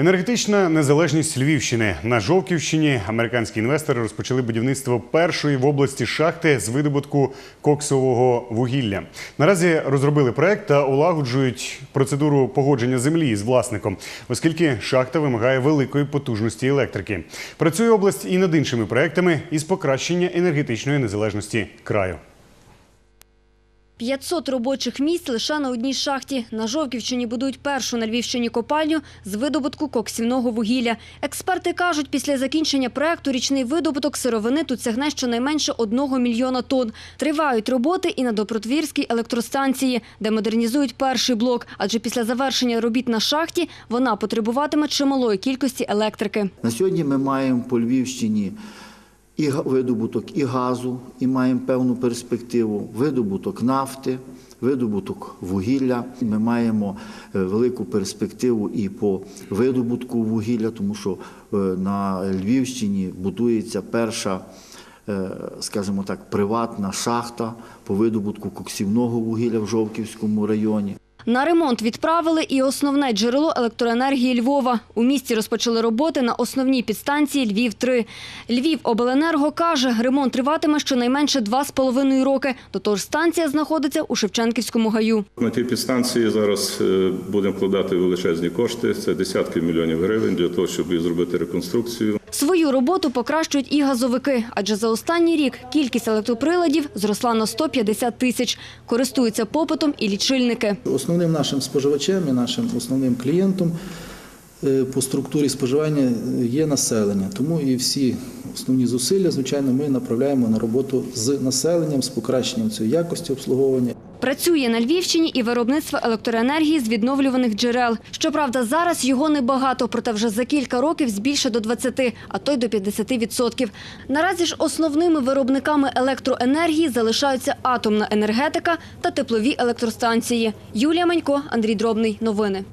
Енергетична незалежність Львівщини на Жовківщині. Американські інвестори розпочали будівництво першої в області шахти з видобутку коксового вугілля. Наразі розробили проект та улагоджують процедуру погодження землі з власником, оскільки шахта вимагає великої потужності електрики. Працює область і над іншими проектами із покращення енергетичної незалежності краю. 500 робочих місць лише на одній шахті. На Жовківщині будують першу на Львівщині копальню з видобутку коксівного вугілля. Експерти кажуть, після закінчення проекту річний видобуток сировини тут сягне щонайменше одного мільйона тонн. Тривають роботи і на Допротвірській електростанції, де модернізують перший блок. Адже після завершення робіт на шахті вона потребуватиме чималої кількості електрики. На сьогодні ми маємо по Львівщині і видобуток і газу, і маємо певну перспективу, видобуток нафти, видобуток вугілля. Ми маємо е, велику перспективу і по видобутку вугілля, тому що е, на Львівщині будується перша, е, скажімо так, приватна шахта по видобутку коксівного вугілля в Жовківському районі. На ремонт відправили і основне джерело електроенергії Львова. У місті розпочали роботи на основній підстанції Львів-3. Львівобленерго каже, ремонт триватиме щонайменше два з половиною роки. До того ж, станція знаходиться у Шевченківському гаю. На тій підстанції зараз е, будемо вкладати величезні кошти. Це десятки мільйонів гривень для того, щоб зробити реконструкцію. Свою роботу покращують і газовики, адже за останній рік кількість електроприладів зросла на 150 тисяч. Користуються попитом і лічильники. Основним нашим споживачем і нашим основним клієнтом е, по структурі споживання є населення. Тому і всі основні зусилля, звичайно, ми направляємо на роботу з населенням, з покращенням цієї якості обслуговування. Працює на Львівщині і виробництво електроенергії з відновлюваних джерел. Щоправда, зараз його небагато, проте вже за кілька років збільше до 20, а то й до 50%. Наразі ж основними виробниками електроенергії залишаються атомна енергетика та теплові електростанції. Юлія Манько, Андрій Дробний. Новини.